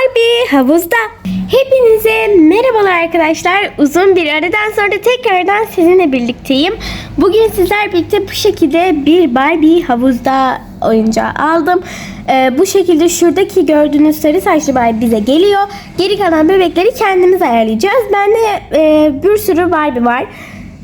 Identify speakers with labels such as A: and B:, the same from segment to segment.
A: Barbie havuzda. Hepinize merhabalar arkadaşlar. Uzun bir aradan sonra tekrardan sizinle birlikteyim. Bugün sizler birlikte bu şekilde bir Barbie havuzda oyuncağı aldım. Ee, bu şekilde şuradaki gördüğünüz sarı saçlı Barbie bize geliyor. Geri kalan bebekleri kendimiz ayarlayacağız. Bende e, bir sürü Barbie var.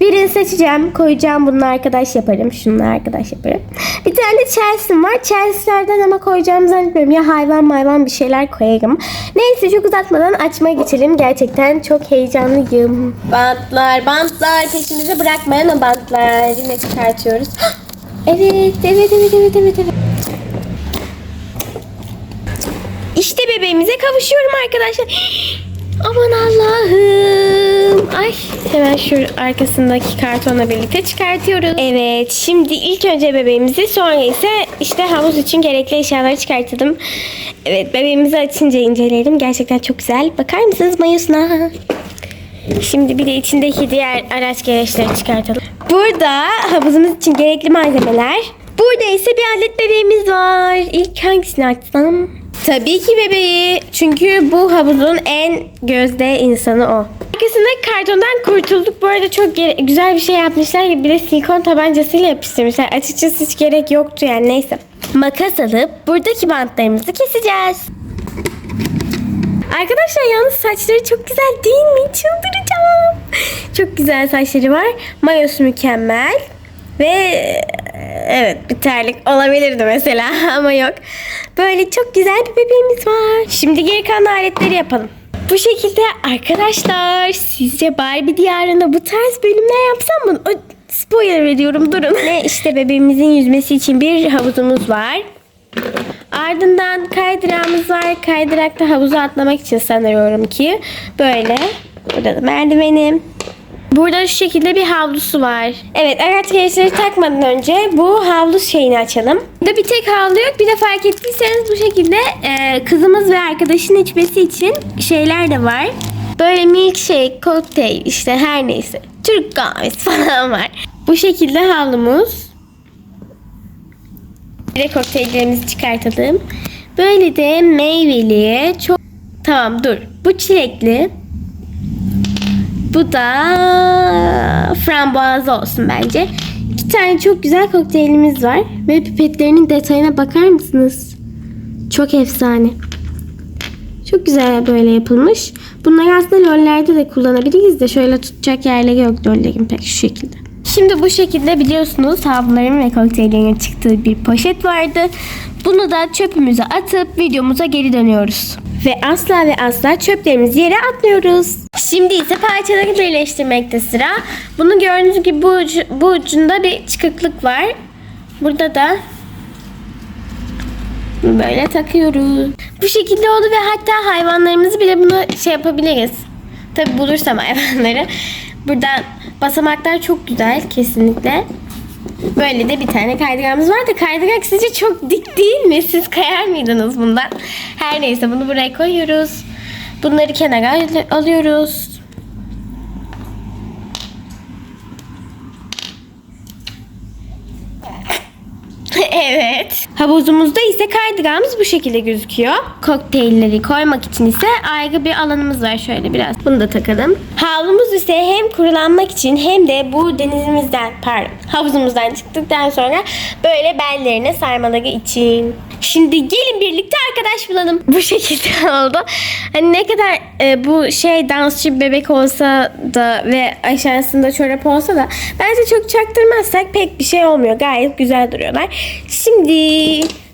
A: Birini seçeceğim, koyacağım. Bununla arkadaş yaparım. Şununla arkadaş yaparım. Bir tane Chelsea var. Chelsea'lerden ama koyacağımı zannetmiyorum. Ya hayvan mayvan bir şeyler koyarım. Neyse çok uzatmadan açmaya geçelim. Gerçekten çok heyecanlıyım. Bantlar, bantlar. Peşimizi bırakmayan o bantlar. Yine çıkartıyoruz. Evet, evet, evet, evet, evet, evet. İşte bebeğimize kavuşuyorum arkadaşlar. Aman Allah'ım. Hemen şu arkasındaki kartonla birlikte çıkartıyoruz. Evet şimdi ilk önce bebeğimizi sonra ise işte havuz için gerekli eşyaları çıkartalım. Evet bebeğimizi açınca inceleyelim. Gerçekten çok güzel. Bakar mısınız mayosuna? Şimdi bir de içindeki diğer araç gereçleri çıkartalım. Burada havuzumuz için gerekli malzemeler. Burada ise bir adet bebeğimiz var. İlk hangisini açsam? Tabii ki bebeği. Çünkü bu havuzun en gözde insanı o. Arkasında kartondan kurtulduk. Bu arada çok güzel bir şey yapmışlar. Bir de silikon tabancasıyla yapıştırmışlar. Açıkçası hiç gerek yoktu yani neyse. Makas alıp buradaki bantlarımızı keseceğiz. Arkadaşlar yalnız saçları çok güzel değil mi? Çıldıracağım. Çok güzel saçları var. Mayosu mükemmel. Ve evet bir terlik olabilirdi mesela ama yok. Böyle çok güzel bir bebeğimiz var. Şimdi geri kalan aletleri yapalım. Bu şekilde arkadaşlar sizce Barbie diyarında bu tarz bölümler yapsam mı? O, spoiler veriyorum durun. Ne işte bebeğimizin yüzmesi için bir havuzumuz var. Ardından kaydırağımız var. Kaydırakta havuza atlamak için sanıyorum ki. Böyle. Burada da merdivenim. Burada şu şekilde bir havlusu var. Evet araç gereçleri takmadan önce bu havlu şeyini açalım. Burada bir tek havlu yok. Bir de fark ettiyseniz bu şekilde e, kızımız ve arkadaşın içmesi için şeyler de var. Böyle milkshake, kokteyl işte her neyse. Türk kahvesi falan var. Bu şekilde havlumuz. Bir de kokteyllerimizi çıkartalım. Böyle de meyveli. Çok Tamam dur. Bu çilekli. Bu da frambuazlı olsun bence. İki tane çok güzel kokteylimiz var. Ve pipetlerinin detayına bakar mısınız? Çok efsane. Çok güzel böyle yapılmış. Bunları aslında lollerde de kullanabiliriz de şöyle tutacak yerleri yok lollerin pek şu şekilde. Şimdi bu şekilde biliyorsunuz havluların ve kokteyllerin çıktığı bir poşet vardı. Bunu da çöpümüze atıp videomuza geri dönüyoruz. Ve asla ve asla çöplerimizi yere atmıyoruz. Şimdi ise parçaları birleştirmekte sıra. Bunu gördüğünüz gibi bu, ucu- bu ucunda bir çıkıklık var. Burada da böyle takıyoruz. Bu şekilde oldu ve hatta hayvanlarımızı bile bunu şey yapabiliriz. Tabi bulursam hayvanları. Buradan basamaklar çok güzel kesinlikle. Böyle de bir tane kaydırağımız var da kaydırak sizce çok dik değil mi? Siz kayar mıydınız bundan? Her neyse bunu buraya koyuyoruz. Bunları kenara al- alıyoruz. Evet. Havuzumuzda ise kaydırağımız bu şekilde gözüküyor. Kokteylleri koymak için ise ayrı bir alanımız var şöyle biraz. Bunu da takalım. Havlumuz ise hem kurulanmak için hem de bu denizimizden pardon havuzumuzdan çıktıktan sonra böyle bellerine sarmaları için. Şimdi gelin birlikte arkadaş bulalım. Bu şekilde oldu. Hani ne kadar e, bu şey dansçı bebek olsa da ve aşağısında çorap olsa da bence çok çaktırmazsak pek bir şey olmuyor. Gayet güzel duruyorlar. Şimdi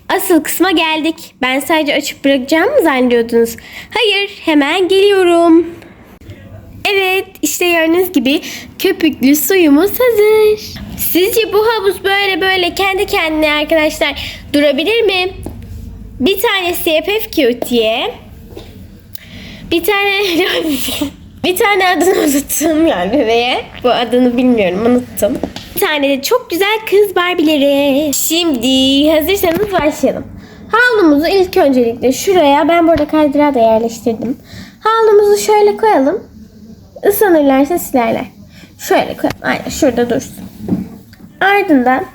A: asıl kısma geldik. Ben sadece açıp bırakacağım mı zannediyordunuz? Hayır hemen geliyorum. Evet işte gördüğünüz gibi köpüklü suyumuz hazır. Sizce bu havuz böyle böyle kendi kendine arkadaşlar durabilir mi? Bir tane CFF Cutie. Bir tane bir tane adını unuttum yani bebeğe. Bu adını bilmiyorum unuttum. Bir tane de çok güzel kız Barbie'leri. Şimdi hazırsanız başlayalım. Havlumuzu ilk öncelikle şuraya ben burada kaydırağı da yerleştirdim. Havlumuzu şöyle koyalım. Islanırlarsa silerler. Şöyle koyalım. Aynen şurada dursun. Ardından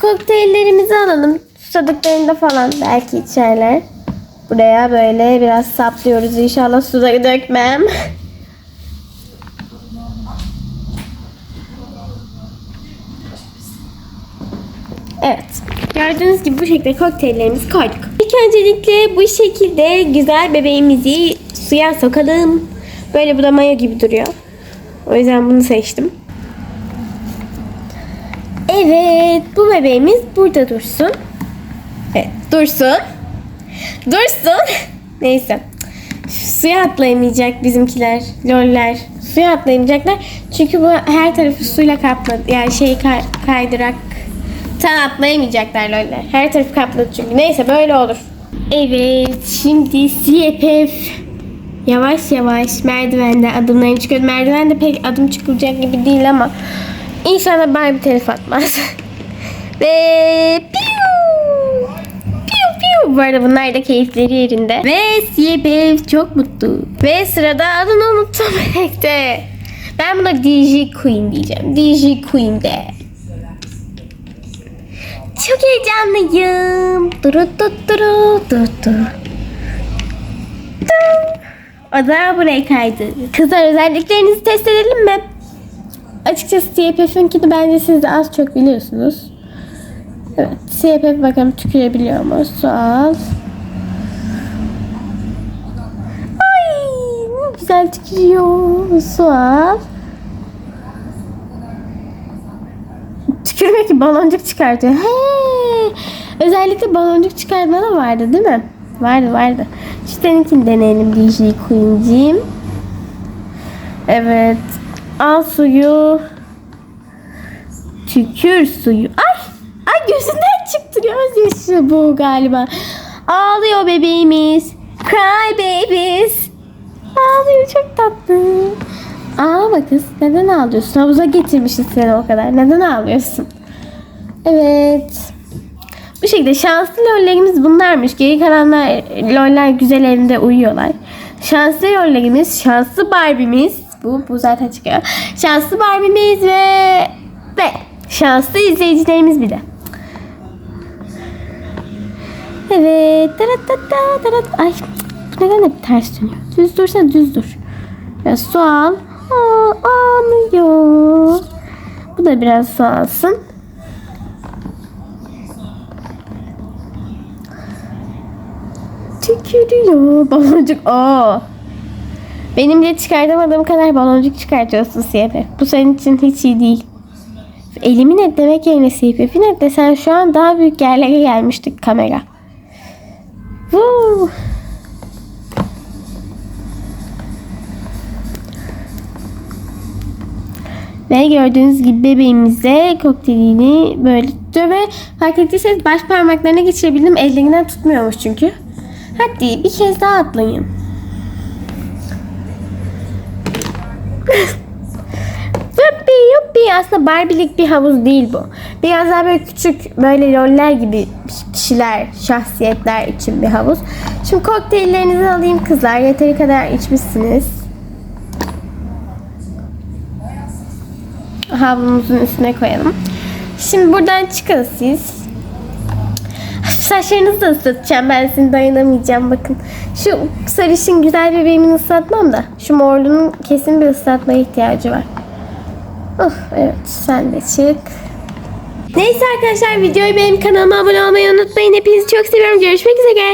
A: kokteyllerimizi alalım. Susadıklarında falan belki içerler. Buraya böyle biraz saplıyoruz. İnşallah suda dökmem. Evet. Gördüğünüz gibi bu şekilde kokteyllerimizi koyduk. İlk öncelikle bu şekilde güzel bebeğimizi suya sokalım. Böyle bu da mayo gibi duruyor. O yüzden bunu seçtim. Evet, bu bebeğimiz burada dursun. Evet, dursun. Dursun. Neyse. Suya atlayamayacak bizimkiler, loller. Suya atlayamayacaklar. Çünkü bu her tarafı suyla kapladı. Yani şey kay- kaydırak. Tam atlayamayacaklar loller. Her tarafı kapladı çünkü. Neyse böyle olur. Evet, şimdi CFF yavaş yavaş merdivende adımlarını çıkıyor. Merdivende pek adım çıkılacak gibi değil ama inşallah bana bir telif atmaz. Ve piu! Piu piu. Bu arada bunlar da keyifleri yerinde. Ve CFF çok mutlu. Ve sırada adını unuttum bekle. Ben buna DJ Queen diyeceğim. DJ Queen de. Çok heyecanlıyım. Duru duru duru duru duru. O da buraya kaydı. Kızlar özelliklerinizi test edelim mi? Açıkçası CPF'inkini bence siz de az çok biliyorsunuz. Evet, CPF bakalım tükürebiliyor mu? Su al. Ay, ne güzel tükürüyor. Su al. Tükürmek ki baloncuk çıkartıyor. He. Özellikle baloncuk çıkartma da vardı değil mi? Vardı vardı. Şu seninkini deneyelim DJ Queen'ciğim. Evet. Al suyu. Tükür suyu. Ay! Ay gözünden çıktı gözyaşı bu galiba. Ağlıyor bebeğimiz. Cry babies. Ağlıyor çok tatlı. Ağlama kız. Neden ağlıyorsun? Havuza getirmişiz seni o kadar. Neden ağlıyorsun? Evet. Bu şekilde şanslı lollerimiz bunlarmış. Geri kalanlar loller güzel evinde uyuyorlar. Şanslı lollerimiz, şanslı Barbie'miz. Bu, bu zaten çıkıyor. Şanslı Barbie'miz ve ve şanslı izleyicilerimiz bir de. Evet. Tarat tarat. Ay neden hep ters dönüyor? Düz dursa düz dur. Biraz su al. Ağlıyor. Bu da biraz su alsın. Tükürüyor baloncuk. Aa. Benim bile çıkartamadığım kadar baloncuk çıkartıyorsun CFF. Bu senin için hiç iyi değil. Elimin et demek yerine CFF'in et desen şu an daha büyük yerlere gelmiştik kamera. Woo. Ve gördüğünüz gibi bebeğimize kokteylini böyle tutuyor ve fark ettiyseniz baş parmaklarına geçirebildim. Ellerinden tutmuyormuş çünkü. Hadi bir kez daha atlayın. Yuppi yuppi aslında Barbie'lik bir havuz değil bu. Biraz daha böyle küçük böyle loller gibi kişiler, şahsiyetler için bir havuz. Şimdi kokteyllerinizi alayım kızlar. Yeteri kadar içmişsiniz. Havlumuzun üstüne koyalım. Şimdi buradan çıkın siz. Saçlarınızı da ıslatacağım. Ben sizin dayanamayacağım. Bakın. Şu sarışın güzel bebeğimin ıslatmam da. Şu morlunun kesin bir ıslatmaya ihtiyacı var. Oh, evet sen de çık. Neyse arkadaşlar videoyu benim kanalıma abone olmayı unutmayın. Hepinizi çok seviyorum. Görüşmek üzere.